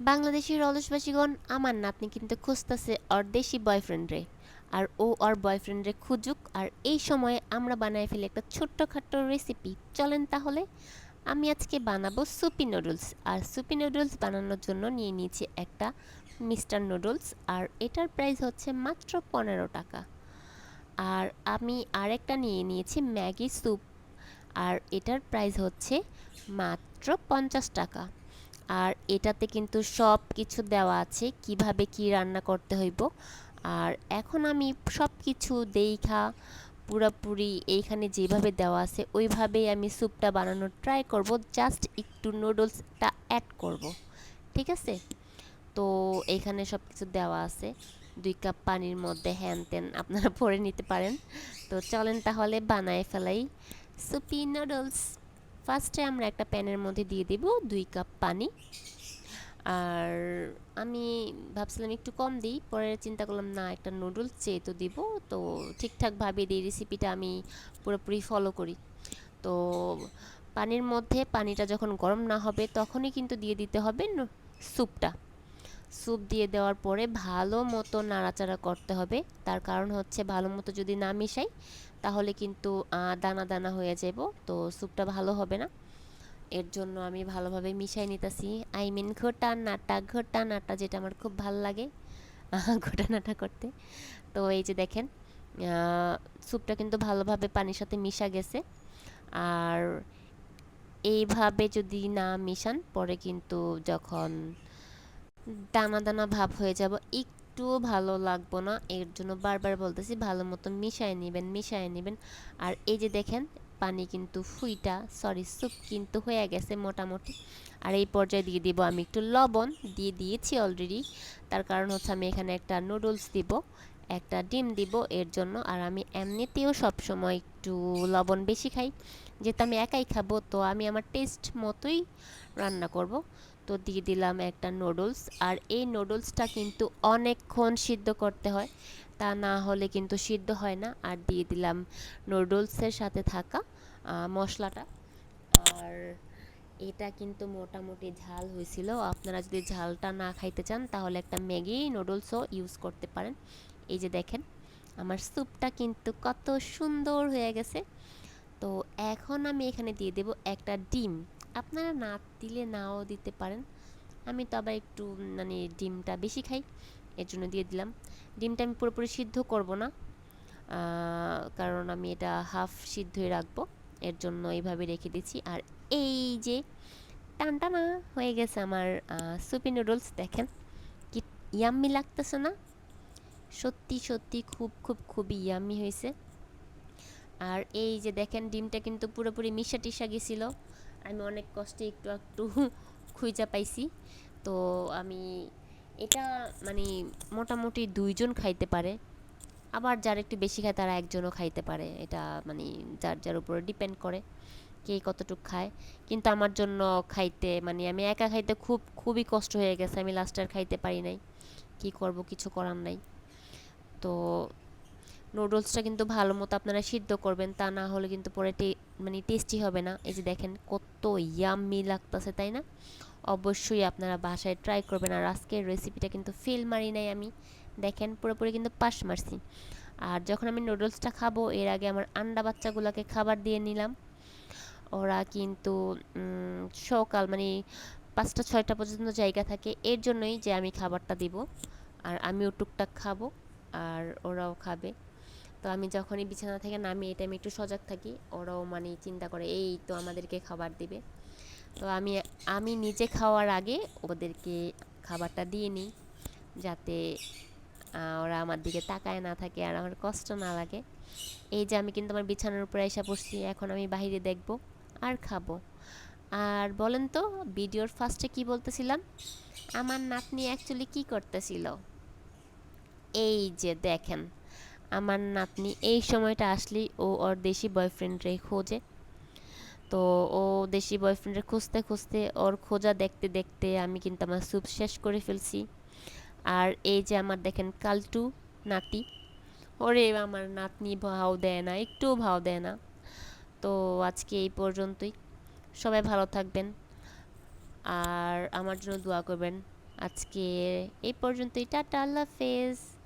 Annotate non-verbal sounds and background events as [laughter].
বাংলাদেশের অলসবাসীগণ আমার নাতনি কিন্তু খুঁজতেছে ওর দেশি বয়ফ্রেন্ডরে। আর ও ওর বয়ফ্রেন্ডরে খুঁজুক, আর এই সময়ে আমরা বানায় ফেলি একটা ছোট্ট ছোট্টখাট্ট রেসিপি চলেন তাহলে, আমি আজকে বানাবো সুপি নুডলস। আর সুপি নুডলস বানানোর জন্য নিয়ে নিয়েছি একটা মিস্টার নুডলস, আর এটার প্রাইস হচ্ছে মাত্র পনেরো টাকা। আর আমি আরেকটা নিয়ে নিয়েছি ম্যাগি স্যুপ। আর এটার প্রাইস হচ্ছে মাত্র পঞ্চাশ টাকা। আর এটাতে কিন্তু সব কিছু দেওয়া আছে, কীভাবে কি রান্না করতে হইব। আর এখন আমি সব কিছু দেখা, পুরোপুরি এইখানে যেভাবে দেওয়া আছে, ওইভাবেই আমি স্যুপটা বানানোর ট্রাই করব জাস্ট একটু নুডলসটা অ্যাড করব, ঠিক আছে? তো এইখানে সব কিছু দেওয়া আছে, দুই কাপ পানির মধ্যে হ্যান ত্যান আপনারা পরে নিতে পারেন। তো চলেন তাহলে বানায় ফেলাই সুপি নুডলস ফার্স্টে আমরা একটা প্যানের মধ্যে দিয়ে দেব দুই কাপ পানি। আর আমি ভাবছিলাম একটু কম দিই, পরে চিন্তা করলাম, না, একটা নুডলস যেহেতু দিব। তো ঠিকঠাকভাবে এই রেসিপিটা আমি পুরোপুরি ফলো করি। তো পানির মধ্যে পানিটা যখন গরম না হবে, তখনই কিন্তু দিয়ে দিতে হবে স্যুপটা। স্যুপ দিয়ে দেওয়ার পরে ভালো মতো নাড়াচাড়া করতে হবে। তার কারণ হচ্ছে ভালো মতো যদি না মিশাই তাহলে কিন্তু দানা দানা হয়ে যাব তো স্যুপটা ভালো হবে না। এর জন্য আমি ভালোভাবে মিশাই নিতেছি। আই মিন ঘোটা নাটা ঘোটা নাটা যেটা আমার খুব ভালো লাগে ঘোটা নাটা করতে। তো এই যে দেখেন স্যুপটা কিন্তু ভালোভাবে পানির সাথে মিশা গেছে। আর এইভাবে যদি না মিশান, পরে কিন্তু যখন দানা দানা ভাব হয়ে যাব একটুও ভালো লাগবো না, এর জন্য বারবার বলতেছি ভালো মতো মিশায় নেবেন মিশায় নেবেন। আর এই যে দেখেন, পানি কিন্তু ফুইটা সরি স্যুপ কিন্তু হয়ে গেছে মোটামুটি। আর এই পর্যায়ে দিয়ে দিব আমি একটু লবণ, দিয়ে দিয়েছি অলরেডি তার কারণ হচ্ছে আমি এখানে একটা নুডলস দিব, একটা ডিম দিব এর জন্য। আর আমি এমনিতেও সবসময় একটু লবণ বেশি খাই। যেহেতু আমি একাই খাব, তো আমি আমার টেস্ট মতোই রান্না করব। তো দিয়ে দিলাম একটা নুডলস আর এই নুডলসটা কিন্তু অনেকক্ষণ সিদ্ধ করতে হয়। তা না হলে কিন্তু সিদ্ধ হয় না। আর দিয়ে দিলাম নুডলসের সাথে থাকা মশলাটা। আর এটা কিন্তু মোটামুটি ঝাল হয়েছিল। আপনারা যদি ঝালটা না খাইতে চান, তাহলে একটা ম্যাগি নুডলসও ইউজ করতে পারেন। এই যে দেখেন, আমার স্যুপটা কিন্তু কত সুন্দর হয়ে গেছে। তো এখন আমি এখানে দিয়ে দেব একটা ডিম। আপনারা না দিলে নাও দিতে পারেন। আমি তো আবার একটু মানে ডিমটা বেশি খাই, এর জন্য দিয়ে দিলাম। ডিমটা আমি পুরোপুরি সিদ্ধ করব না। কারণ আমি এটা হাফ সিদ্ধই রাখব। এর জন্য এইভাবে রেখে দিচ্ছি। আর এই যে টানটানা হয়ে গেছে আমার সুপি নুডলস, দেখেন কি ইয়াম্মি লাগতেছে না? সত্যি সত্যি খুব খুব, খুবই ইয়াম্মি হয়েছে। আর এই যে দেখেন, ডিমটা কিন্তু পুরোপুরি মিশা টিশা গেছিল। আমি অনেক কষ্টে একটু একটু [laughs] খুঁজা পাইছি। তো আমি এটা মানে মোটামুটি দুইজন খাইতে পারে। আবার যার একটু বেশি খায়, তারা একজনও খাইতে পারে। এটা মানে যার যার উপরে ডিপেন্ড করে কে কতটুকু খায়। কিন্তু আমার জন্য খাইতে মানে আমি একা খাইতে খুব, খুবই কষ্ট হয়ে গেছে। আমি লাস্ট আর খাইতে পারি নাই। কি করব, কিছু করার নাই। তো নুডলসটা কিন্তু ভালো মতো আপনারা সিদ্ধ করবেন, তা না হলে কিন্তু পরে মানে টেস্টি হবে না। এই যে দেখেন কত ইয়াম্মি লাগতেছে, তাই না? অবশ্যই আপনারা বাসায় ট্রাই করবেন। আর আজকের রেসিপিটা কিন্তু ফেল মারি নাই আমি। দেখেন পুরোপুরি কিন্তু পাশ মারছি। আর যখন আমি নুডলসটা খাব, এর আগে আমার আন্ডা বাচ্চাগুলোকে খাবার দিয়ে নিলাম। ওরা কিন্তু সকাল মানে পাঁচটা, ছয়টা পর্যন্ত জায়গা থাকে। এর জন্যই যে আমি খাবারটা দিব। আর আমিও টুকটাক খাব, আর ওরাও খাবে। তো আমি যখনই বিছানা থেকে নামি এটা আমি একটু সজাগ থাকি, ওরাও মানে চিন্তা করে, এই তো আমাদেরকে খাবার দিবে। তো আমি আমি নিজে খাওয়ার আগে ওদেরকে খাবারটা দিয়ে নিই, যাতে ওরা আমার দিকে তাকায় না থাকে আর আমার কষ্ট না লাগে। এই যে আমি কিন্তু আমার বিছানার উপরে এসে পড়ছি এখন আমি বাহিরে দেখব আর খাব। আর বলেন তো, ভিডিওর ফার্স্টে কি বলতেছিলাম? আমার নাতনি অ্যাকচুয়ালি কি করতেছিল? এই যে দেখেন আমার নাতনি এই সময়টা আসলেই ও ওর দেশি বয়ফ্রেন্ডরে খোঁজে। তো ও দেশি বয়ফ্রেন্ডের খুঁজতে খুঁজতে ওর খোঁজা দেখতে দেখতে আমি কিন্তু আমার স্যুপ শেষ করে ফেলছি। আর এই যে আমার দেখেন কালটু নাতি, ওরে আমার নাতনি ভাও দেয় না, একটুও ভাও দেয় না। তো আজকে এই পর্যন্তই। সবাই ভালো থাকবেন। আর আমার জন্য দোয়া করবেন। আজকে এই পর্যন্তই। টাটা, আল্লাহ হাফেজ।